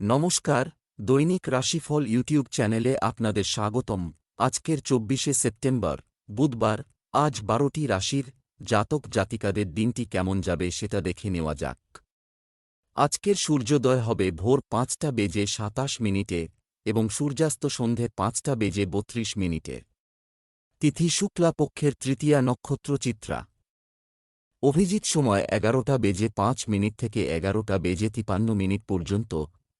নমস্কার, দৈনিক রাশিফল ইউটিউব চ্যানেলে আপনাদের স্বাগতম। আজকের চব্বিশে সেপ্টেম্বর, বুধবার, আজ বারোটি রাশির জাতক জাতিকাদের দিনটি কেমন যাবে সেটা দেখে নেওয়া যাক। আজকের সূর্যোদয় হবে ভোর পাঁচটা বেজে সাতাশ মিনিটে এবং সূর্যাস্ত সন্ধে পাঁচটা বেজে বত্রিশ মিনিটে। তিথি শুক্লা পক্ষের তৃতীয়া নক্ষত্র চিত্রা। অভিজিৎ সময় এগারোটা বেজে পাঁচ মিনিট থেকে এগারোটা বেজে তিপান্ন মিনিট পর্যন্ত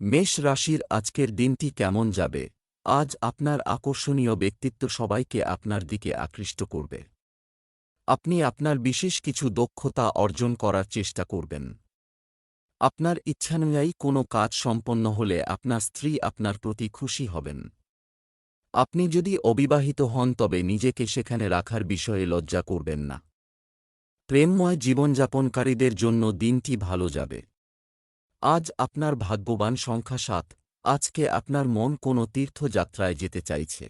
মেষ রাশির আজকের দিনটি কেমন যাবে? আজ আপনার আকর্ষণীয় ব্যক্তিত্ব সবাইকে আপনার দিকে আকৃষ্ট করবে। আপনি আপনার বিশেষ কিছু দক্ষতা অর্জন করার চেষ্টা করবেন। আপনার ইচ্ছানুযায়ী কোনো কাজ সম্পন্ন হলে আপনার স্ত্রী আপনার প্রতি খুশি হবেন। আপনি যদি অবিবাহিত হন তবে নিজেকে সেখানে রাখার বিষয়ে লজ্জা করবেন না। প্রেমময় জীবনযাপনকারীদের জন্য দিনটি ভালো যাবে। আজ আপনার ভাগ্যবান সংখ্যা সাত। আজকে আপনার মন কোনো তীর্থযাত্রায় যেতে চাইছে।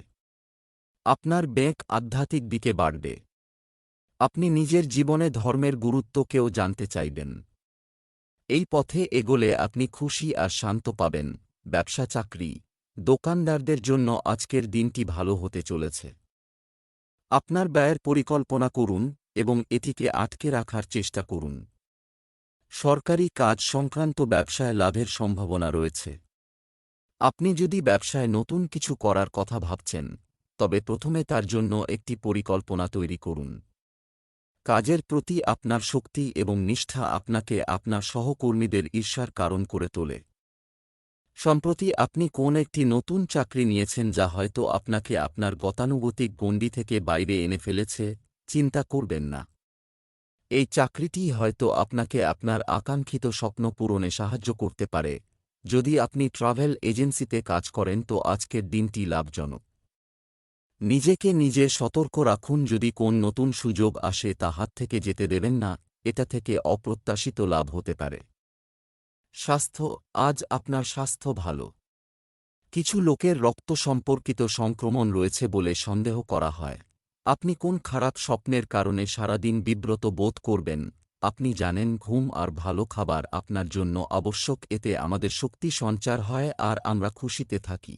আপনার ব্যাংক আধ্যাত্মিক দিকে বাড়বে। আপনি নিজের জীবনে ধর্মের গুরুত্বকেও জানতে চাইবেন। এই পথে এগোলে আপনি খুশি আর শান্ত পাবেন। ব্যবসা, চাকরি, দোকানদারদের জন্য আজকের দিনটি ভালো হতে চলেছে। আপনার ব্যয়ের পরিকল্পনা করুন এবং এটিকে আটকে রাখার চেষ্টা করুন। সরকারি কাজ সংক্রান্ত ব্যবসায় লাভের সম্ভাবনা রয়েছে। আপনি যদি ব্যবসায় নতুন কিছু করার কথা ভাবছেন, তবে প্রথমে তার জন্য একটি পরিকল্পনা তৈরি করুন। কাজের প্রতি আপনার শক্তি এবং নিষ্ঠা আপনাকে আপনার সহকর্মীদের ঈর্ষার কারণ করে তোলে। সম্প্রতি আপনি কোন একটি নতুন চাকরি নিয়েছেন যা হয়তো আপনাকে আপনার গতানুগতিক গণ্ডি থেকে বাইরে এনে ফেলেছে, চিন্তা করবেন না। এই চাকরিটি হয়তো আপনাকে আপনার আকাঙ্ক্ষিত স্বপ্ন পূরণে সাহায্য করতে পারে। যদি আপনি ট্রাভেল এজেন্সিতে কাজ করেন তো আজকের দিনটি লাভজনক। নিজেকে নিজে সতর্ক রাখুন যদি কোন নতুন সুযোগ আসে তা হাত থেকে যেতে দেবেন না, এটা থেকে অপ্রত্যাশিত লাভ হতে পারে। স্বাস্থ্য, আজ আপনার স্বাস্থ্য ভালো। কিছু লোকের রক্ত সম্পর্কিত সংক্রমণ রয়েছে বলে সন্দেহ করা হয়। আপনি কোন খারাপ স্বপ্নের কারণে সারাদিন বিব্রত বোধ করবেন? আপনি জানেন ঘুম আর ভালো খাবার আপনার জন্য আবশ্যক, এতে আমাদের শক্তি সঞ্চার হয় আর আমরা খুশিতে থাকি।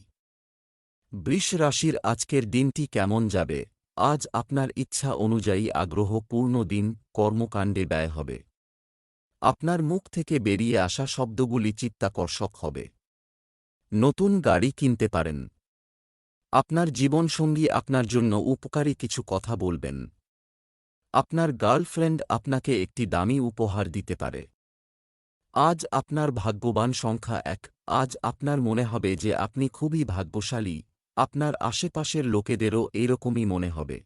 বৃষ রাশির আজকের দিনটি কেমন যাবে? আজ আপনার ইচ্ছা অনুযায়ী আগ্রহ পূর্ণ দিন, কর্মকাণ্ডে ব্যয় হবে। আপনার মুখ থেকে বেরিয়ে আসা শব্দগুলি চিত্তাকর্ষক হবে। নতুন গাড়ি কিনতে পারেন। আপনার জীবনসঙ্গী আপনার জন্য উপকারী কিছু কথা বলবেন। আপনার গার্লফ্রেন্ড আপনাকে একটি দামি উপহার দিতে পারে। আজ আপনার ভাগ্যবান সংখ্যা এক। আজ আপনার মনে হবে যে আপনি খুবই ভাগ্যশালী। আপনার আশেপাশের লোকেদেরও এরকমই মনে হবে।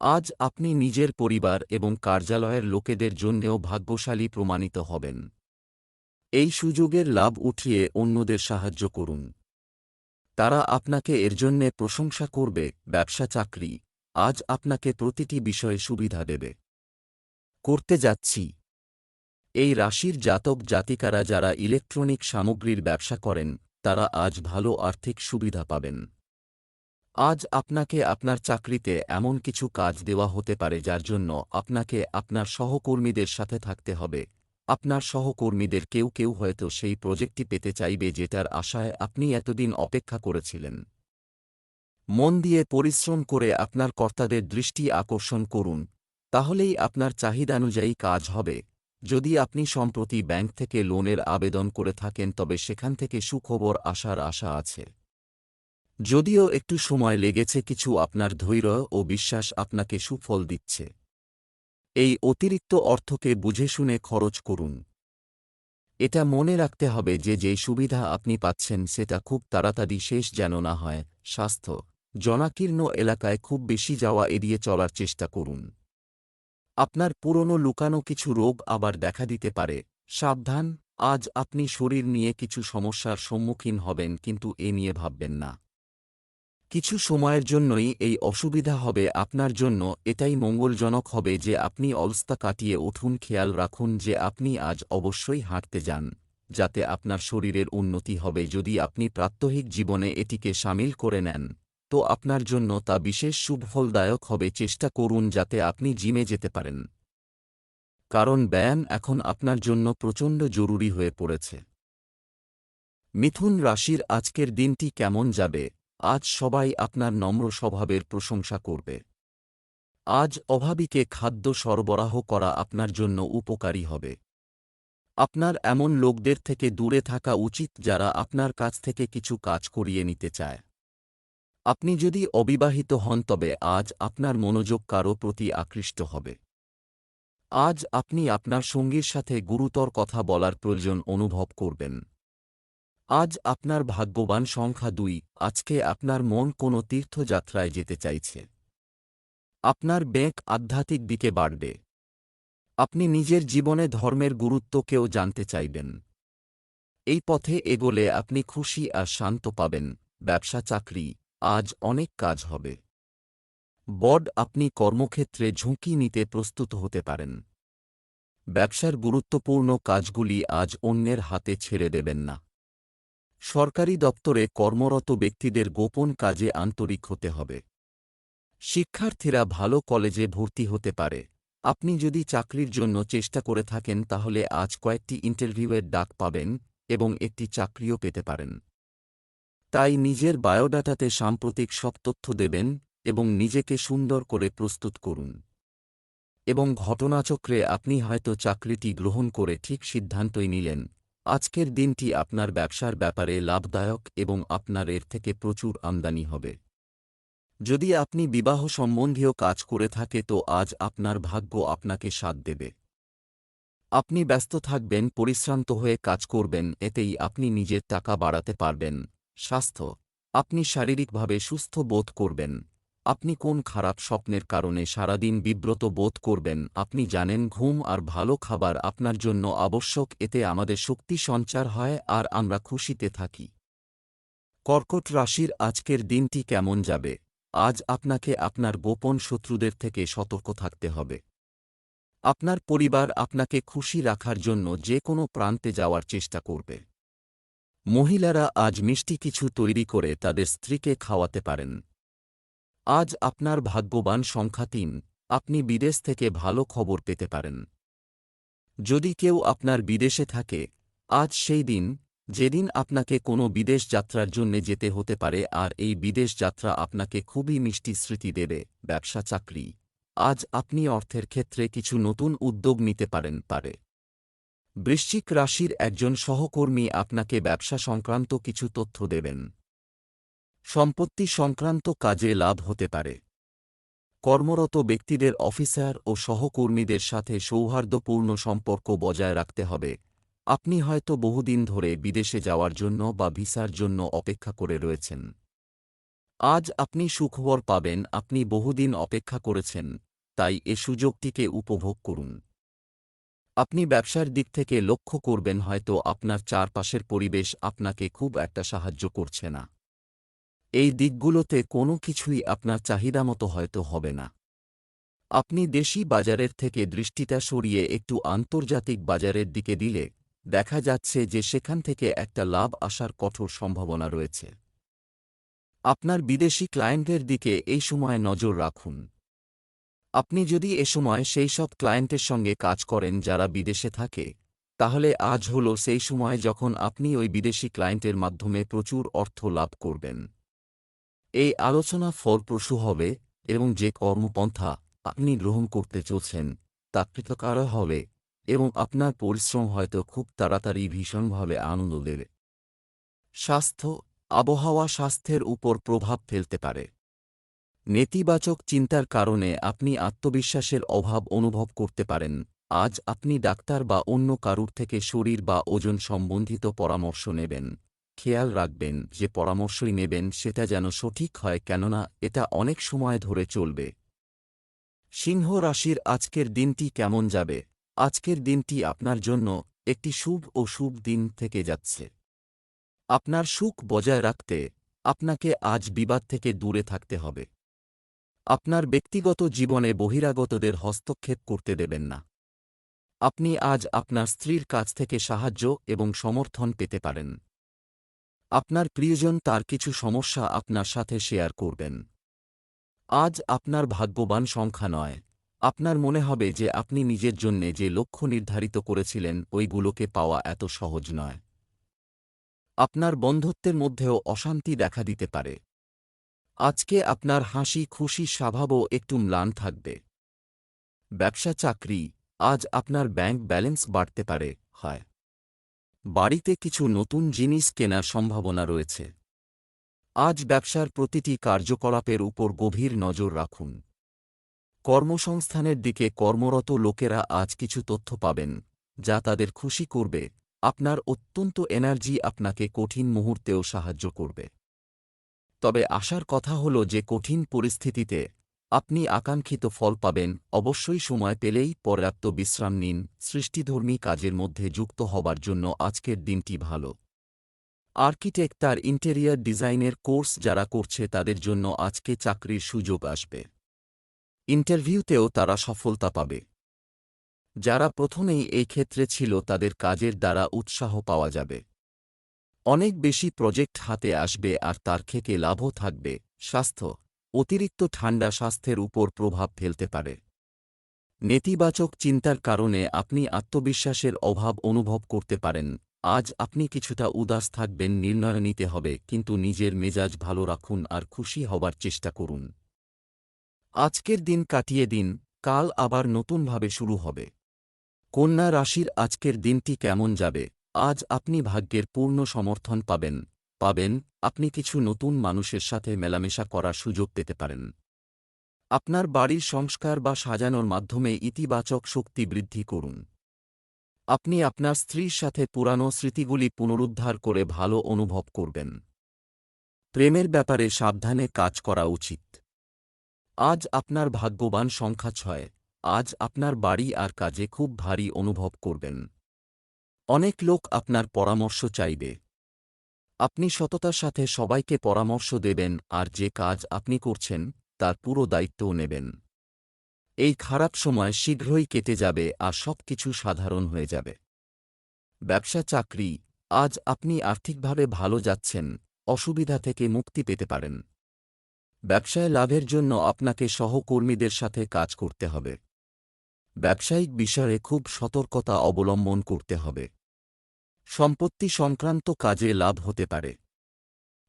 আজ আপনি নিজের পরিবার এবং কার্যালয়ের লোকেদের জন্যেও ভাগ্যশালী প্রমাণিত হবেন। এই সুযোগের লাভ উঠিয়ে অন্যদের সাহায্য করুন। তারা আপনাকে এর জন্যে প্রশংসা করবে, ব্যবসা চাকরি। আজ আপনাকে প্রতিটি বিষয়ে সুবিধা দেবে। করতে যাচ্ছি। এই রাশির জাতক জাতিকারা যারা ইলেকট্রনিক সামগ্রীর ব্যবসা করেন, তারা আজ ভালো আর্থিক সুবিধা পাবেন। আজ আপনাকে আপনার চাকরিতে এমন কিছু কাজ দেওয়া হতে পারে যার জন্য আপনাকে আপনার সহকর্মীদের সাথে থাকতে হবে। আপনার সহকর্মীদের কেউ কেউ হয়তো সেই প্রজেক্টটি পেতে চাইবে যেটার আশায় আপনি এতদিন অপেক্ষা করেছিলেন। মন দিয়ে পরিশ্রম করে আপনার কর্তাদের দৃষ্টি আকর্ষণ করুন, তাহলেই আপনার চাহিদানুযায়ী কাজ হবে। যদি আপনি সম্প্রতি ব্যাংক থেকে লোনের আবেদন করে থাকেন, তবে সেখান থেকে সুখবর আসার আশা আছে। যদিও একটু সময় লেগেছে, কিছু আপনার ধৈর্য ও বিশ্বাস আপনাকে সুফল দিচ্ছে। এই অতিরিক্ত অর্থকে বুঝে শুনে খরচ করুন। এটা মনে রাখতে হবে যে যেই সুবিধা আপনি পাচ্ছেন সেটা খুব তাড়াতাড়ি শেষ যেন না হয়, স্বাস্থ্য, জনাকীর্ণ এলাকায় খুব বেশি যাওয়া এড়িয়ে চলার চেষ্টা করুন। আপনার পুরনো লুকানো কিছু রোগ আবার দেখা দিতে পারে। সাবধান, আজ আপনি শরীর নিয়ে কিছু সমস্যার সম্মুখীন হবেন কিন্তু এ নিয়ে ভাববেন না। কিছু সময়ের জন্যই এই অসুবিধা হবে আপনার জন্য, এটাই মঙ্গলজনক হবে যে আপনি অলস্তা কাটিয়ে উঠুন, খেয়াল রাখুন যে আপনি আজ অবশ্যই হাঁটতে যান, যাতে আপনার শরীরের উন্নতি হবে। যদি আপনি প্রাত্যহিক জীবনে এটিকে সামিল করে নেন, তো আপনার জন্য তা বিশেষ সুফলদায়ক হবে। চেষ্টা করুন যাতে আপনি জিমে যেতে পারেন। কারণ ব্যায়াম এখন আপনার জন্য প্রচণ্ড জরুরি হয়ে পড়েছে। মিথুন রাশির আজকের দিনটি কেমন যাবে? আজ সবাই আপনার নম্র স্বভাবের প্রশংসা করবে। আজ অভাবীকে খাদ্য সরবরাহ করা আপনার জন্য উপকারী হবে। আপনার এমন লোকদের থেকে দূরে থাকা উচিত যারা আপনার কাছ থেকে কিছু কাজ করিয়ে নিতে চায়। আপনি যদি অবিবাহিত হন তবে আজ আপনার মনোযোগ কারও প্রতি আকৃষ্ট হবে। আজ আপনি আপনার সঙ্গীর সাথে গুরুতর কথা বলার প্রয়োজন অনুভব করবেন। আজ আপনার ভাগ্যবান সংখ্যা দুই। আজকে আপনার মন কোনো তীর্থযাত্রায় যেতে চাইছে। আপনার ব্যাংক আধ্যাত্মিক দিকে বাড়বে। আপনি নিজের জীবনে ধর্মের গুরুত্বকেও জানতে চাইবেন। এই পথে এগোলে আপনি খুশি আর শান্ত পাবেন। ব্যবসা, চাকরি, আজ অনেক কাজ হবে। বড, আপনি কর্মক্ষেত্রে ঝুঁকি নিতে প্রস্তুত হতে পারেন। ব্যবসার গুরুত্বপূর্ণ কাজগুলি আজ অন্যের হাতে ছেড়ে দেবেন না। সরকারি দপ্তরে কর্মরত ব্যক্তিদের গোপন কাজে আন্তরিক হতে হবে। শিক্ষার্থীরা ভালো কলেজে ভর্তি হতে পারে। আপনি যদি চাকরির জন্য চেষ্টা করে থাকেন, তাহলে আজ কয়েকটি ইন্টারভিউয়ের ডাক পাবেন এবং একটি চাকরিও পেতে পারেন। তাই নিজের বায়োডাটাতে সাম্প্রতিক সব তথ্য দেবেন এবং নিজেকে সুন্দর করে প্রস্তুত করুন। এবং ঘটনাচক্রে আপনি হয়তো চাকরিটি গ্রহণ করে ঠিক সিদ্ধান্তই নিলেন। আজকের দিনটি আপনার ব্যবসার ব্যাপারে লাভদায়ক এবং আপনার এর থেকে প্রচুর আমদানি হবে। যদি আপনি বিবাহ সম্বন্ধীয় কাজ করে থাকে তো আজ আপনার ভাগ্য আপনাকে সাথ দেবে। আপনি ব্যস্ত থাকবেন, পরিশ্রান্ত হয়ে কাজ করবেন, এতেই আপনি নিজের টাকা বাড়াতে পারবেন। স্বাস্থ্য, আপনি শারীরিকভাবে সুস্থ বোধ করবেন। আপনি কোন খারাপ স্বপ্নের কারণে সারাদিন বিব্রত বোধ করবেন? আপনি জানেন ঘুম আর ভালো খাবার আপনার জন্য আবশ্যক, এতে আমাদের শক্তি সঞ্চার হয় আর আমরা খুশিতে থাকি। কর্কট রাশির আজকের দিনটি কেমন যাবে? আজ আপনাকে আপনার গোপন শত্রুদের থেকে সতর্ক থাকতে হবে। আপনার পরিবার আপনাকে খুশি রাখার জন্য যে কোনো প্রান্তে যাওয়ার চেষ্টা করবে। মহিলারা আজ মিষ্টি কিছু তৈরি করে তাদের স্ত্রীকে খাওয়াতে পারেন। আজ আপনার ভাগ্যবান সংখ্যা তিন। আপনি বিদেশ থেকে ভালো খবর পেতে পারেন। যদি কেউ আপনার বিদেশে থাকে, আজ সেই দিন, যেদিন আপনাকে কোনো বিদেশ যাত্রার জন্য যেতে হতে পারে আর এই বিদেশ যাত্রা আপনাকে খুবই মিষ্টি স্মৃতি দেবে, ব্যবসা, চাকরি। আজ আপনি অর্থের ক্ষেত্রে কিছু নতুন উদ্যোগ নিতে পারেন, পারে। বৃশ্চিক রাশির একজন সহকর্মী আপনাকে ব্যবসা সংক্রান্ত কিছু তথ্য দেবেন। সম্পত্তি সংক্রান্ত কাজে লাভ হতে পারে। কর্মরত ব্যক্তিদের অফিসার ও সহকর্মীদের সাথে সৌহার্দ্যপূর্ণ সম্পর্ক বজায় রাখতে হবে। আপনি হয়তো বহুদিন ধরে বিদেশে যাওয়ার জন্য বা ভিসার জন্য অপেক্ষা করে রয়েছেন। আজ আপনি সুখবর পাবেন, আপনি বহুদিন অপেক্ষা করেছেন, তাই এ সুযোগটিকে উপভোগ করুন। আপনি ব্যবসার দিক থেকে লক্ষ্য করবেন হয়তো আপনার চারপাশের পরিবেশ আপনাকে খুব একটা সাহায্য করছে না। এই দিকগুলোতে কোনো কিছুই আপনার চাহিদা মতো হয়তো হবে না। আপনি দেশি বাজারের থেকে দৃষ্টিটা সরিয়ে একটু আন্তর্জাতিক বাজারের দিকে দিলে দেখা যাচ্ছে যে সেখান থেকে একটা লাভ আসার কঠোর সম্ভাবনা রয়েছে। আপনার বিদেশি ক্লায়েন্টের দিকে এই সময় নজর রাখুন। আপনি যদি এ সময় সেই সব ক্লায়েন্টের সঙ্গে কাজ করেন যারা বিদেশে থাকে, তাহলে আজ হল সেই সময় যখন আপনি ওই বিদেশি ক্লায়েন্টের মাধ্যমে প্রচুর অর্থ লাভ করবেন। এই আলোচনা ফলপ্রসূ হবে এবং যে কর্মপন্থা আপনি গ্রহণ করতে চলছেন, তা কৃতকার হবে এবং আপনার পরিশ্রম হয়তো খুব তাড়াতাড়ি ভীষণভাবে আনন্দ দেবে। স্বাস্থ্য, আবহাওয়া স্বাস্থ্যের উপর প্রভাব ফেলতে পারে। নেতিবাচক চিন্তার কারণে আপনি আত্মবিশ্বাসের অভাব অনুভব করতে পারেন। আজ আপনি ডাক্তার বা অন্য কারুর থেকে শরীর বা ওজন সম্বন্ধিত পরামর্শ নেবেন। খেয়াল রাখবেন যে পরামর্শই নেবেন সেটা যেন সঠিক হয় কেননা এটা অনেক সময় ধরে চলবে। সিংহ রাশির আজকের দিনটি কেমন যাবে? আজকের দিনটি আপনার জন্য একটি শুভ ও শুভ দিন থেকে যাচ্ছে। আপনার সুখ বজায় রাখতে আপনাকে আজ বিবাদ থেকে দূরে থাকতে হবে। আপনার ব্যক্তিগত জীবনে বহিরাগতদের হস্তক্ষেপ করতে দেবেন না। আপনি আজ আপনার স্ত্রীর কাছ থেকে সাহায্য এবং সমর্থন পেতে পারেন। আপনার প্রিয়জন তার কিছু সমস্যা আপনার সাথে শেয়ার করবেন। আজ আপনার ভাগ্যবান সংখ্যা নয়। আপনার মনে হবে যে আপনি নিজের জন্যে যে লক্ষ্য নির্ধারিত করেছিলেন, ওইগুলোকে পাওয়া এত সহজ নয়। আপনার বন্ধত্বের মধ্যেও অশান্তি দেখা দিতে পারে। আজকে আপনার হাসি, খুশি স্বভাবও একটু ম্লান থাকবে। ব্যবসা, চাকরি, আজ আপনার ব্যাংক ব্যালেন্স বাড়তে পারে, হয়। বাড়িতে কিছু নতুন জিনিস কেনার সম্ভাবনা রয়েছে। আজ ব্যবসার প্রতিটি কার্যকলাপের উপর গভীর নজর রাখুন। কর্মসংস্থানের দিকে কর্মরত লোকেরা আজ কিছু তথ্য পাবেন, যা তাদের খুশি করবে। আপনার অত্যন্ত এনার্জি আপনাকে কঠিন মুহূর্তেও সাহায্য করবে। তবে আশার কথা হল যে কঠিন পরিস্থিতিতে আপনি আকাঙ্ক্ষিত ফল পাবেন, অবশ্যই সময় পেলেই পর্যাপ্ত বিশ্রাম নিন, সৃষ্টিধর্মী কাজের মধ্যে যুক্ত হবার জন্য আজকের দিনটি ভালো। আর্কিটেক্ট তার ইন্টেরিয়ার ডিজাইনের কোর্স যারা করছে তাদের জন্য আজকে চাকরির সুযোগ আসবে। ইন্টারভিউতেও তারা সফলতা পাবে। যারা প্রথমেই এই ক্ষেত্রে ছিল তাদের কাজের দ্বারা উৎসাহ পাওয়া যাবে। অনেক বেশি প্রজেক্ট হাতে আসবে আর তার থেকে লাভও থাকবে, স্বাস্থ্য অতিরিক্ত ঠান্ডা স্বাস্থ্যের উপর প্রভাব ফেলতে পারে। নেতিবাচক চিন্তার কারণে আপনি আত্মবিশ্বাসের অভাব অনুভব করতে পারেন। আজ আপনি কিছুটা উদাস থাকবেন, নির্ণয় নিতে হবে, কিন্তু নিজের মেজাজ ভালো রাখুন আর খুশি হবার চেষ্টা করুন। আজকের দিন কাটিয়ে দিন, কাল আবার নতুনভাবে শুরু হবে। কন্যা রাশির আজকের দিনটি কেমন যাবে? আজ আপনি ভাগ্যের পূর্ণ সমর্থন পাবেন। পাবেন, আপনি কিছু নতুন মানুষের সাথে মেলামেশা করার সুযোগ পেতে পারেন। আপনার বাড়ির সংস্কার বা সাজানোর মাধ্যমে ইতিবাচক শক্তি বৃদ্ধি করুন। আপনি আপনার স্ত্রীর সাথে পুরানো স্মৃতিগুলি পুনরুদ্ধার করে ভালো অনুভব করবেন। প্রেমের ব্যাপারে সাবধানে কাজ করা উচিত। আজ আপনার ভাগ্যবান সংখ্যা ছয়, আজ আপনার বাড়ি আর কাজে খুব ভারী অনুভব করবেন। অনেক লোক আপনার পরামর্শ চাইবে। আপনি সততার সাথে সবাইকে পরামর্শ দেবেন আর যে কাজ আপনি করছেন, তার পুরো দায়িত্বও নেবেন। এই খারাপ সময় শীঘ্রই কেটে যাবে আর সব কিছু সাধারণ হয়ে যাবে। ব্যবসা চাকরি, আজ আপনি আর্থিকভাবে ভালো যাচ্ছেন, অসুবিধা থেকে মুক্তি পেতে পারেন। ব্যবসায় লাভের জন্য আপনাকে সহকর্মীদের সাথে কাজ করতে হবে। ব্যবসায়িক বিষয়ে খুব সতর্কতা অবলম্বন করতে হবে। সম্পত্তি সংক্রান্ত কাজে লাভ হতে পারে।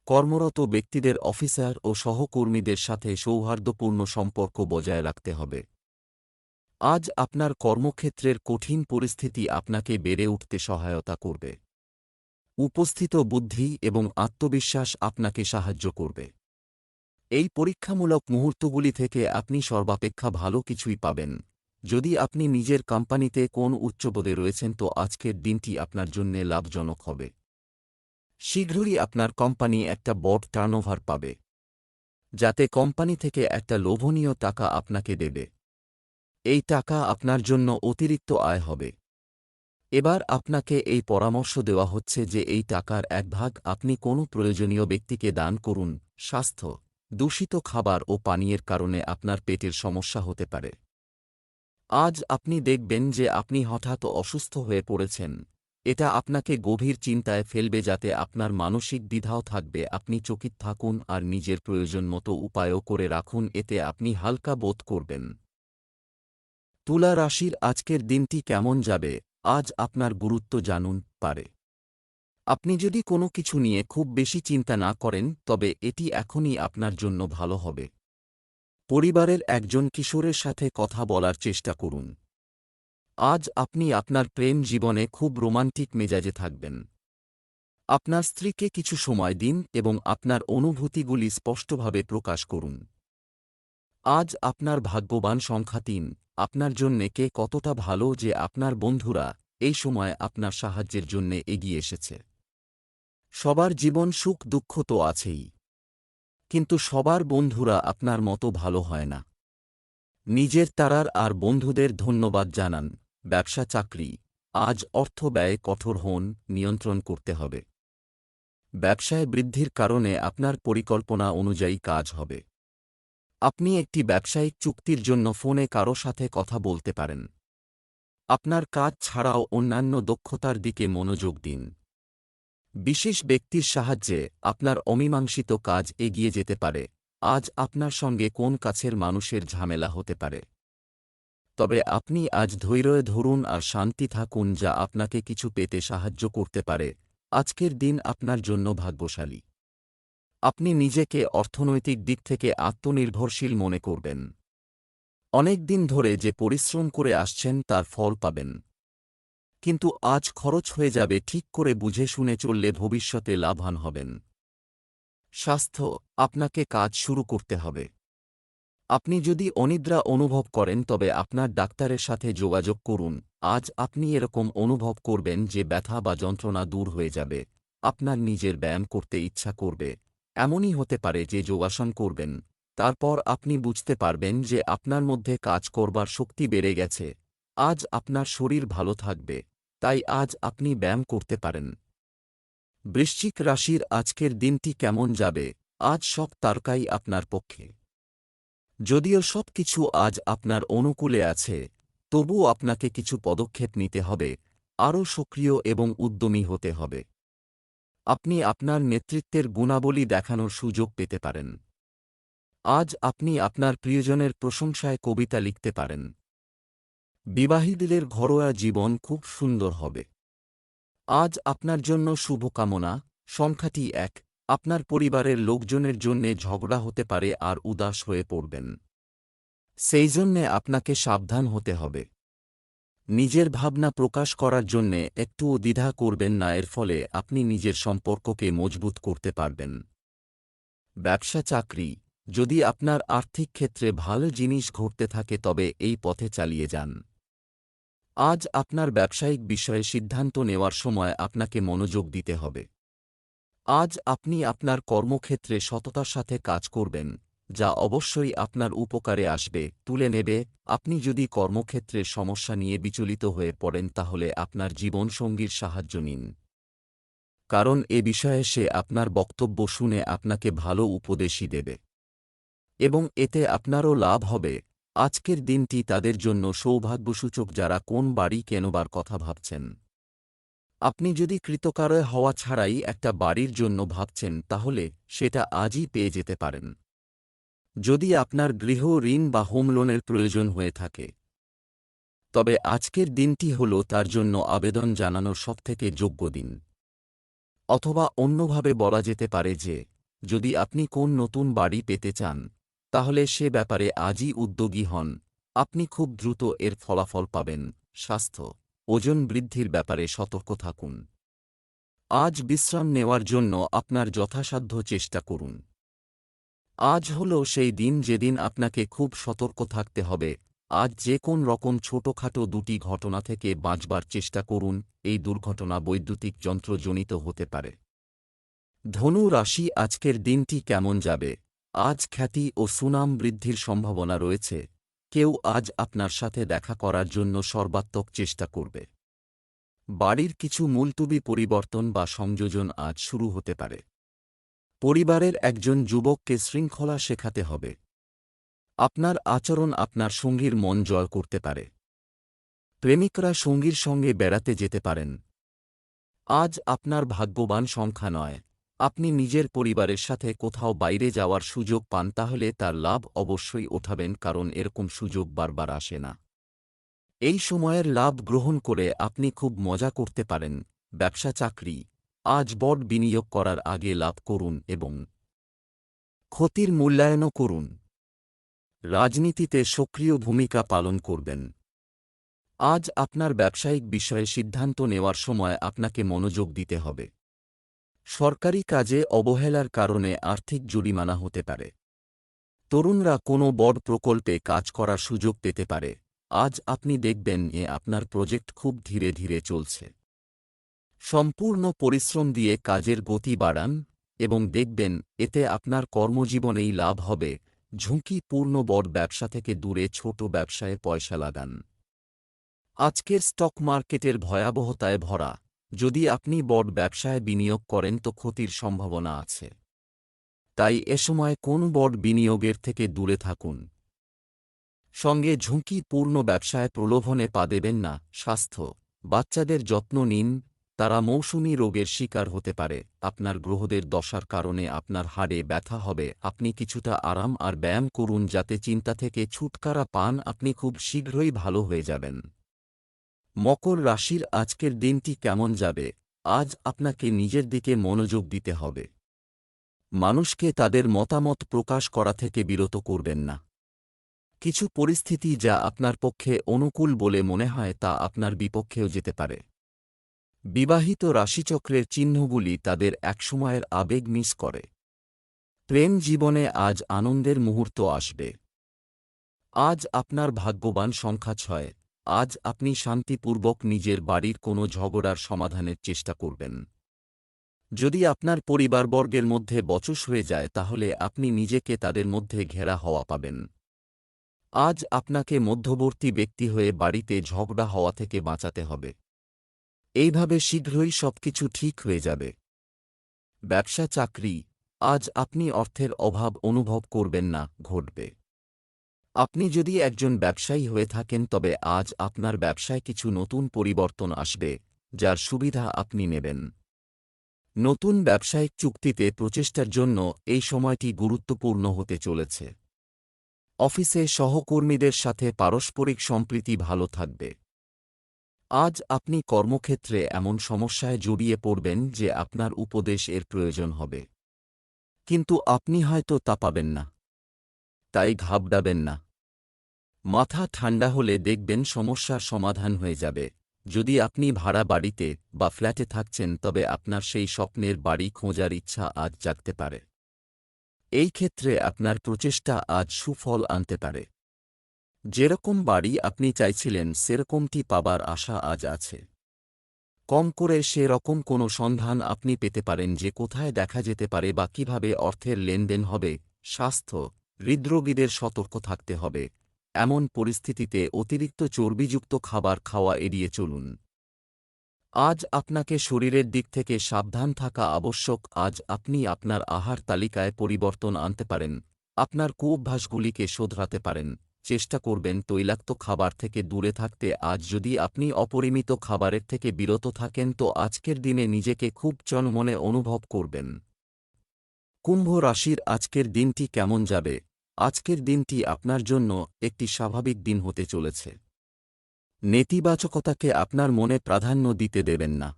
কর্মরত ব্যক্তিদের অফিসার ও সহকর্মীদের সাথে সৌহার্দ্যপূর্ণ সম্পর্ক বজায় রাখতে হবে। আজ আপনার কর্মক্ষেত্রের কঠিন পরিস্থিতি আপনাকে বেড়ে উঠতে সহায়তা করবে। উপস্থিত বুদ্ধি এবং আত্মবিশ্বাস আপনাকে সাহায্য করবে। এই পরীক্ষামূলক মুহূর্তগুলি থেকে আপনি সর্বাপেক্ষা ভালো কিছুই পাবেন। যদি আপনি নিজের কোম্পানিতে কোন উচ্চপদে রয়েছেন, তো আজকের দিনটি আপনার জন্য লাভজনক হবে। শীঘ্রই আপনার কোম্পানি একটা বড় টার্নওভার পাবে, যাতে কোম্পানি থেকে একটা লোভনীয় টাকা আপনাকে দেবে। এই টাকা আপনার জন্য অতিরিক্ত আয় হবে। এবার আপনাকে এই পরামর্শ দেওয়া হচ্ছে যে, এই টাকার এক ভাগ আপনি কোনো প্রয়োজনীয় ব্যক্তিকে দান করুন, স্বাস্থ্য, দূষিত খাবার ও পানীয়ের কারণে আপনার পেটের সমস্যা হতে পারে। আজ আপনি দেখবেন যে আপনি হঠাৎ অসুস্থ হয়ে পড়েছেন। এটা আপনাকে গভীর চিন্তায় ফেলবে যাতে আপনার মানসিক দ্বিধাও থাকবে। আপনি চকিত থাকুন আর নিজের প্রয়োজন মতো উপায়ও করে রাখুন, এতে আপনি হালকা বোধ করবেন। তুলা রাশির আজকের দিনটি কেমন যাবে? আজ আপনার গুরুত্ব জানুন, পারে। আপনি যদি কোনো কিছু নিয়ে খুব বেশি চিন্তা না করেন, তবে এটি এখনই আপনার জন্য ভালো হবে। পরিবারের একজন কিশোরের সাথে কথা বলার চেষ্টা করুন। আজ আপনি আপনার প্রেম জীবনে খুব রোমান্টিক মেজাজে থাকবেন। আপনার স্ত্রীকে কিছু সময় দিন এবং আপনার অনুভূতিগুলি স্পষ্টভাবে প্রকাশ করুন। আজ আপনার ভাগ্যবান সংখ্যা তিন, আপনার জন্যে কে কতটা ভালো যে আপনার বন্ধুরা এই সময় আপনার সাহায্যের জন্যে এগিয়ে এসেছে। সবার জীবন সুখ দুঃখ তো আছেই। কিন্তু সবার বন্ধুরা আপনার মতো ভালো হয় না। নিজের তারার আর বন্ধুদের ধন্যবাদ জানান, ব্যবসা চাকরি, আজ অর্থ ব্যয় কঠোর হন, নিয়ন্ত্রণ করতে হবে। ব্যবসায় বৃদ্ধির কারণে আপনার পরিকল্পনা অনুযায়ী কাজ হবে। আপনি একটি ব্যবসায়িক চুক্তির জন্য ফোনে কারও সাথে কথা বলতে পারেন। আপনার কাজ ছাড়াও অন্যান্য দক্ষতার দিকে মনোযোগ দিন। বিশেষ ব্যক্তির সাহায্যে আপনার অমীমাংসিত কাজ এগিয়ে যেতে পারে। আজ আপনার সঙ্গে কোন কাছের মানুষের ঝামেলা হতে পারে? তবে আপনি আজ ধৈর্য ধরুন আর শান্তি থাকুন যা আপনাকে কিছু পেতে সাহায্য করতে পারে। আজকের দিন আপনার জন্য ভাগ্যশালী। আপনি নিজেকে অর্থনৈতিক দিক থেকে আত্মনির্ভরশীল মনে করবেন। অনেক দিন ধরে যে পরিশ্রম করে আসছেন তার ফল পাবেন। কিন্তু আজ খরচ হয়ে যাবে ঠিক করে বুঝে শুনে চললে ভবিষ্যতে লাভবান হবেন। স্বাস্থ্য, আপনাকে কাজ শুরু করতে হবে। আপনি যদি অনিদ্রা অনুভব করেন তবে আপনার ডাক্তারের সাথে যোগাযোগ করুন। আজ আপনি এরকম অনুভব করবেন যে ব্যথা বা যন্ত্রণা দূর হয়ে যাবে। আপনার নিজের ব্যায়াম করতে ইচ্ছা করবে। এমনই হতে পারে যে যোগাসন করবেন। তারপর আপনি বুঝতে পারবেন যে আপনার মধ্যে কাজ করবার শক্তি বেড়ে গেছে। আজ আপনার শরীর ভালো থাকবে। তাই আজ আপনি ব্যায়াম করতে পারেন। বৃশ্চিক রাশির আজকের দিনটি কেমন যাবে? আজ সব তারকাই আপনার পক্ষে। যদিও সব কিছু আজ আপনার অনুকূলে আছে, তবুও আপনাকে কিছু পদক্ষেপ নিতে হবে, আরও সক্রিয় এবং উদ্যমী হতে হবে। আপনি আপনার নেতৃত্বের গুণাবলী দেখানোর সুযোগ পেতে পারেন। আজ আপনি আপনার প্রিয়জনের প্রশংসায় কবিতা লিখতে পারেন। বিবাহীদের ঘরোয়া জীবন খুব সুন্দর হবে। আজ আপনার জন্য শুভকামনা, সংখ্যাটি এক, আপনার পরিবারের লোকজনের জন্যে ঝগড়া হতে পারে আর উদাস হয়ে পড়বেন। সেই জন্যে আপনাকে সাবধান হতে হবে। নিজের ভাবনা প্রকাশ করার জন্যে একটুও দ্বিধা করবেন না, এর ফলে আপনি নিজের সম্পর্ককে মজবুত করতে পারবেন। ব্যবসা চাকরি, যদি আপনার আর্থিক ক্ষেত্রে ভালো জিনিস ঘটতে থাকে তবে এই পথে চালিয়ে যান। আজ আপনার ব্যবসায়িক বিষয়ে সিদ্ধান্ত নেওয়ার সময় আপনাকে মনোযোগ দিতে হবে। আজ আপনি আপনার কর্মক্ষেত্রে সততার সাথে কাজ করবেন, যা অবশ্যই আপনার উপকারে আসবে। তুলে নেবে, আপনি যদি কর্মক্ষেত্রের সমস্যা নিয়ে বিচলিত হয়ে পড়েন, তাহলে আপনার জীবনসঙ্গীর সাহায্য নিন। কারণ এ বিষয়ে সে আপনার বক্তব্য শুনে আপনাকে ভালো উপদেশই দেবে। এবং এতে আপনারও লাভ হবে। আজকের দিনটি তাদের জন্য সৌভাগ্যসূচক যারা কোন বাড়ি কেনবার কথা ভাবছেন। আপনি যদি কৃতকারয় হওয়া ছাড়াই একটা বাড়ির জন্য ভাবছেন, তাহলে সেটা আজই পেয়ে যেতে পারেন। যদি আপনার গৃহ ঋণ বা হোম লোনের প্রয়োজন হয়ে থাকে। তবে আজকের দিনটি হল তার জন্য আবেদন জানানোর সবথেকে যোগ্য দিন। অথবা অন্যভাবে বলা যেতে পারে যে, যদি আপনি কোন নতুন বাড়ি পেতে চান তাহলে সে ব্যাপারে আজই উদ্যোগী হন। আপনি খুব দ্রুত এর ফলাফল পাবেন। স্বাস্থ্য। ওজন বৃদ্ধির ব্যাপারে সতর্ক থাকুন। আজ বিশ্রাম নেওয়ার জন্য আপনার যথাসাধ্য চেষ্টা করুন। আজ হল সেই দিন যেদিন আপনাকে খুব সতর্ক থাকতে হবে। আজ যে কোন রকম ছোটখাটো দুটি ঘটনা থেকে বাঁচবার চেষ্টা করুন। এই দুর্ঘটনা বৈদ্যুতিক যন্ত্রজনিত হতে পারে। ধনু রাশি, আজকের দিনটি কেমন যাবে? আজ খ্যাতি ও সুনাম বৃদ্ধির সম্ভাবনা রয়েছে। কেউ আজ আপনার সাথে দেখা করার জন্য সর্বাত্মক চেষ্টা করবে। বাড়ির কিছু মুলতুবি পরিবর্তন বা সংযোজন আজ শুরু হতে পারে। পরিবারের একজন যুবককে শৃঙ্খলা শেখাতে হবে। আপনার আচরণ আপনার সঙ্গীর মন জয় করতে পারে। প্রেমিকরা সঙ্গীর সঙ্গে বেড়াতে যেতে পারেন। আজ আপনার ভাগ্যবান সংখ্যা নয়। আপনি নিজের পরিবারের সাথে কোথাও বাইরে যাওয়ার সুযোগ পান তাহলে তার লাভ অবশ্যই ওঠাবেন কারণ এরকম সুযোগ বারবার আসে না। এই সময়ের লাভ গ্রহণ করে আপনি খুব মজা করতে পারেন, ব্যবসা চাকরি, আজ বড বিনিয়োগ করার আগে লাভ করুন এবং ক্ষতির মূল্যায়নও করুন। রাজনীতিতে সক্রিয় ভূমিকা পালন করবেন। আজ আপনার ব্যবসায়িক বিষয়ে সিদ্ধান্ত নেওয়ার সময় আপনাকে মনোযোগ দিতে হবে। সরকারি কাজে অবহেলার কারণে আর্থিক জরিমানা হতে পারে। তরুণরা কোনো বড় প্রকল্পে কাজ করার সুযোগ পেতে পারে। আজ আপনি দেখবেন এ আপনার প্রজেক্ট খুব ধীরে ধীরে চলছে। সম্পূর্ণ পরিশ্রম দিয়ে কাজের গতি বাড়ান এবং দেখবেন এতে আপনার কর্মজীবনেই লাভ হবে। ঝুঁকিপূর্ণ বড় ব্যবসা থেকে দূরে ছোট ব্যবসায় পয়সা লাগান। আজকের স্টক মার্কেটের ভয়াবহতায় ভরা। যদি আপনি বড় ব্যবসায় বিনিয়োগ করেন তো ক্ষতির সম্ভাবনা আছে। তাই এ সময় কোন বড় বিনিয়োগের থেকে দূরে থাকুন। সঙ্গে ঝুঁকিপূর্ণ ব্যবসায় প্রলোভনে পা দেবেন না, স্বাস্থ্য, বাচ্চাদের যত্ন নিন, তারা মৌসুমী রোগের শিকার হতে পারে, আপনার গ্রহদের দশার কারণে আপনার হাড়ে ব্যথা হবে, আপনি কিছুটা আরাম আর ব্যায়াম করুন যাতে চিন্তা থেকে ছুটকারা পান, আপনি খুব শীঘ্রই ভালো হয়ে যাবেন। মকর রাশির আজকের দিনটি কেমন যাবে? আজ আপনাকে নিজের দিকে মনোযোগ দিতে হবে। মানুষকে তাদের মতামত প্রকাশ করা থেকে বিরত করবেন না। কিছু পরিস্থিতি যা আপনার পক্ষে অনুকূল বলে মনে হয় তা আপনার বিপক্ষেও যেতে পারে। বিবাহিত রাশিচক্রের চিহ্নগুলি তাদের একসময়ের আবেগ মিস করে। প্রেম জীবনে আজ আনন্দের মুহূর্ত আসবে। আজ আপনার ভাগ্যবান সংখ্যা ছয়। আজ আপনি শান্তিপূর্বক নিজের বাড়ির কোনো ঝগড়ার সমাধানের চেষ্টা করবেন। যদি আপনার পরিবারবর্গের মধ্যে বচস হয়ে যায়, তাহলে আপনি নিজেকে তাদের মধ্যে ঘেরা হওয়া পাবেন। আজ আপনাকে মধ্যবর্তী ব্যক্তি হয়ে বাড়িতে ঝগড়া হওয়া থেকে বাঁচাতে হবে। এইভাবে শীঘ্রই সবকিছু ঠিক হয়ে যাবে। ব্যবসা চাকরি আজ আপনি অর্থের অভাব অনুভব করবেন না, ঘটবে। আপনি যদি একজন ব্যবসায়ী হয়ে থাকেন, তবে আজ আপনার ব্যবসায় কিছু নতুন পরিবর্তন আসবে, যার সুবিধা আপনি নেবেন। নতুন ব্যবসায়িক চুক্তিতে প্রচেষ্টার জন্য এই সময়টি গুরুত্বপূর্ণ হতে চলেছে। অফিসে সহকর্মীদের সাথে পারস্পরিক সম্প্রীতি ভালো থাকবে। আজ আপনি কর্মক্ষেত্রে এমন সমস্যায় জড়িয়ে পড়বেন যে আপনার উপদেশ এর প্রয়োজন হবে। কিন্তু আপনি হয়তো তা পাবেন না। তাই ঘাবড়াবেন না। মাথা ঠান্ডা হলে দেখবেন সমস্যার সমাধান হয়ে যাবে। যদি আপনি ভাড়া বাড়িতে বা ফ্ল্যাটে থাকছেন, তবে আপনার সেই স্বপ্নের বাড়ি খোঁজার ইচ্ছা আজ জাগতে পারে। এই ক্ষেত্রে আপনার প্রচেষ্টা আজ সুফল আনতে পারে। যেরকম বাড়ি আপনি চাইছিলেন, সেরকমটি পাবার আশা আজ আছে। কম করে সেরকম কোনো সন্ধান আপনি পেতে পারেন যে কোথায় দেখা যেতে পারে বা কীভাবে অর্থের লেনদেন হবে, স্বাস্থ্য হৃদরোগীদের সতর্ক থাকতে হবে। এমন পরিস্থিতিতে অতিরিক্ত চর্বিযুক্ত খাবার খাওয়া এড়িয়ে চলুন। আজ আপনাকে শরীরের দিক থেকে সাবধান থাকা আবশ্যক। আজ আপনি আপনার আহার তালিকায় পরিবর্তন আনতে পারেন। আপনার কুঅভ্যাসগুলিকে শোধরাতে পারেন। চেষ্টা করবেন তৈলাক্ত খাবার থেকে দূরে থাকতে। আজ যদি আপনি অপরিমিত খাবারের থেকে বিরত থাকেন, তো আজকের দিনে নিজেকে খুব চনমনে অনুভব করবেন। কুম্ভ রাশির আজকের দিনটি কেমন যাবে? আজকের দিনটি আপনার জন্য একটি স্বাভাবিক দিন হতে চলেছে। নেতিবাচকতাকে আপনার মনে প্রাধান্য দিতে দেবেন না।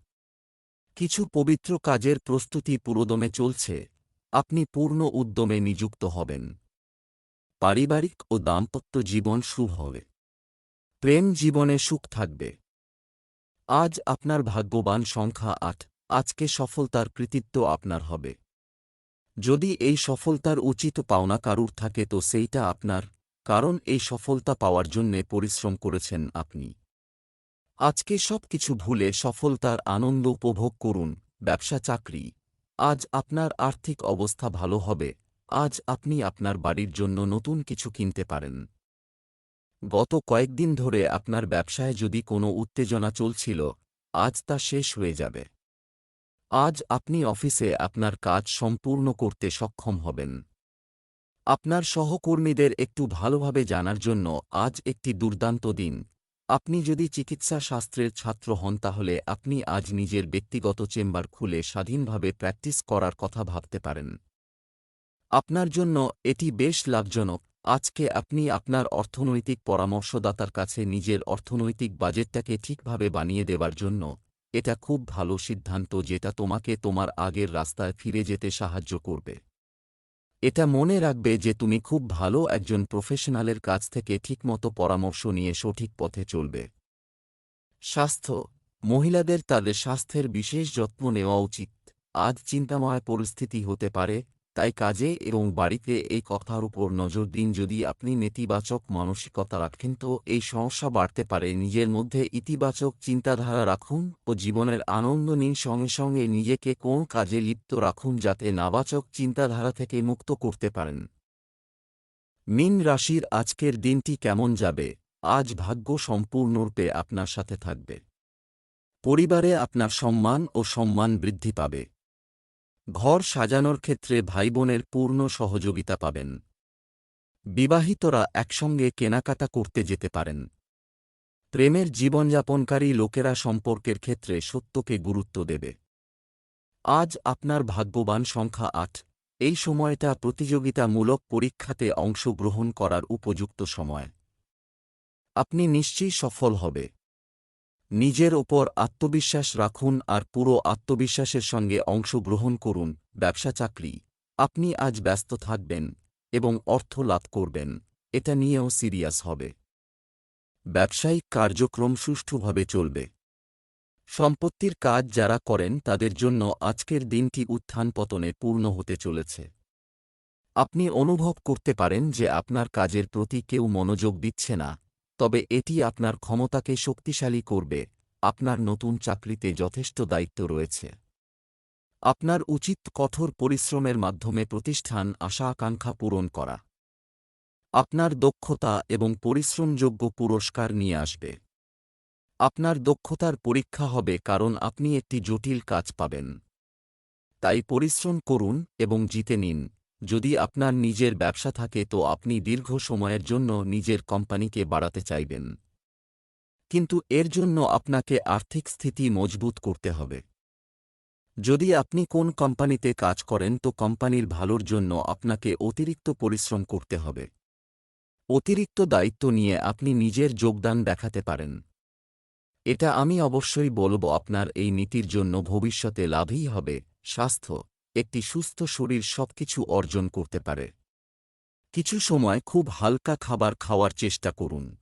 কিছু পবিত্র কাজের প্রস্তুতি পুরোদমে চলছে। আপনি পূর্ণ উদ্যমে নিযুক্ত হবেন। পারিবারিক ও দাম্পত্য জীবন শুভ হবে। প্রেম জীবনে সুখ থাকবে। আজ আপনার ভাগ্যবান সংখ্যা আট। আজকে সফলতার কৃতিত্ব আপনার হবে। যদি এই সফলতার উচিত পাওনা কারুর থাকে তো সেইটা আপনার, কারণ এই সফলতা পাওয়ার জন্যে পরিশ্রম করেছেন আপনি। আজকে সব কিছু ভুলে সফলতার আনন্দ উপভোগ করুন, ব্যবসা, চাকরি। আজ আপনার আর্থিক অবস্থা ভালো হবে, আজ আপনি আপনার বাড়ির জন্য নতুন কিছু কিনতে পারেন। গত কয়েকদিন ধরে আপনার ব্যবসায় যদি কোনো উত্তেজনা চলছিল, আজ তা শেষ হয়ে যাবে। আজ আপনি অফিসে আপনার কাজ সম্পূর্ণ করতে সক্ষম হবেন। আপনার সহকর্মীদের একটু ভালোভাবে জানার জন্য আজ একটি দুর্দান্ত দিন। আপনি যদি চিকিৎসা শাস্ত্রের ছাত্র হন তাহলে আপনি আজ নিজের ব্যক্তিগত চেম্বার খুলে স্বাধীনভাবে প্র্যাকটিস করার কথা ভাবতে পারেন। আপনার জন্য এটি বেশ লাভজনক। আজকে আপনি আপনার অর্থনৈতিক পরামর্শদাতার কাছে নিজের অর্থনৈতিক বাজেটটাকে ঠিকভাবে বানিয়ে দেবার জন্য এটা খুব ভালো সিদ্ধান্ত যেটা তোমাকে তোমার আগের রাস্তায় ফিরে যেতে সাহায্য করবে। এটা মনে রাখবে যে তুমি খুব ভালো একজন প্রফেশনালের কাছ থেকে ঠিকমতো পরামর্শ নিয়ে সঠিক পথে চলবে। স্বাস্থ্য, মহিলাদের তাদের স্বাস্থ্যের বিশেষ যত্ন নেওয়া উচিত। আজ চিন্তাময় পরিস্থিতি হতে পারে তাই কাজে এবং বাড়িতে এই কথার উপর নজর দিন যদি আপনি নেতিবাচক মানসিকতা রাখেন তো এই সমস্যা বাড়তে পারে। নিজের মধ্যে ইতিবাচক চিন্তাধারা রাখুন ও জীবনের আনন্দ নিন। সঙ্গে সঙ্গে নিজেকে কোন কাজে লিপ্ত রাখুন যাতে নাবাচক চিন্তাধারা থেকে মুক্ত করতে পারেন। মিন রাশির আজকের দিনটি কেমন যাবে? আজ ভাগ্য সম্পূর্ণরূপে আপনার সাথে থাকবে। পরিবারে আপনার সম্মান ও সম্মান বৃদ্ধি পাবে। ঘর সাজানোর ক্ষেত্রে ভাইবোনের পূর্ণ সহযোগিতা পাবেন। বিবাহিতরা একসঙ্গে কেনাকাটা করতে যেতে পারেন। প্রেমের জীবনযাপনকারী লোকেরা সম্পর্কের ক্ষেত্রে সত্যকে গুরুত্ব দেবে। আজ আপনার ভাগ্যবান সংখ্যা আট। এই সময়টা প্রতিযোগিতামূলক পরীক্ষাতে অংশগ্রহণ করার উপযুক্ত সময়। আপনি নিশ্চয়ই সফল হবে। নিজের ওপর আত্মবিশ্বাস রাখুন আর পুরো আত্মবিশ্বাসের সঙ্গে অংশগ্রহণ করুন, ব্যবসা চাকরি। আপনি আজ ব্যস্ত থাকবেন এবং অর্থ লাভ করবেন, এটা নিয়েও সিরিয়াস হবে। ব্যবসায়িক কার্যক্রম সুষ্ঠুভাবে চলবে। সম্পত্তির কাজ যারা করেন তাদের জন্য আজকের দিনটি উত্থান পতনে পূর্ণ হতে চলেছে। আপনি অনুভব করতে পারেন যে আপনার কাজের প্রতি কেউ মনোযোগ দিচ্ছে না। তবে এটি আপনার ক্ষমতাকে শক্তিশালী করবে। আপনার নতুন চাকরিতে যথেষ্ট দায়িত্ব রয়েছে। আপনার উচিত কঠোর পরিশ্রমের মাধ্যমে প্রতিষ্ঠান আশা আকাঙ্ক্ষা পূরণ করা। আপনার দক্ষতা এবং পরিশ্রমযোগ্য পুরস্কার নিয়ে আসবে। আপনার দক্ষতার পরীক্ষা হবে কারণ আপনি একটি জটিল কাজ পাবেন। তাই পরিশ্রম করুন এবং জিতে নিন। যদি আপনার নিজের ব্যবসা থাকে তো আপনি দীর্ঘ সময়ের জন্য নিজের কোম্পানিকে বাড়াতে চাইবেন। কিন্তু এর জন্য আপনাকে আর্থিক স্থিতি মজবুত করতে হবে। যদি আপনি কোন কোম্পানিতে কাজ করেন তো কোম্পানির ভালোর জন্য আপনাকে অতিরিক্ত পরিশ্রম করতে হবে। অতিরিক্ত দায়িত্ব নিয়ে আপনি নিজের যোগদান দেখাতে পারেন। এটা আমি অবশ্যই বলব আপনার এই নীতির জন্য ভবিষ্যতে লাভই হবে, স্বাস্থ্য। একটি সুস্থ শরীর সবকিছু অর্জন করতে পারে। কিছু সময় খুব হালকা খাবার খাওয়ার চেষ্টা করুন।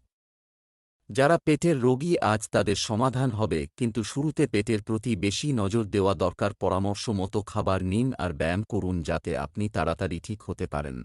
যারা পেটের রোগী আজ তাদের সমাধান হবে, কিন্তু শুরুতে পেটের প্রতি বেশি নজর দেওয়া দরকার। পরামর্শ মতো খাবার নিন আর ব্যায়াম করুন যাতে আপনি তাড়াতাড়ি ঠিক হতে পারেন।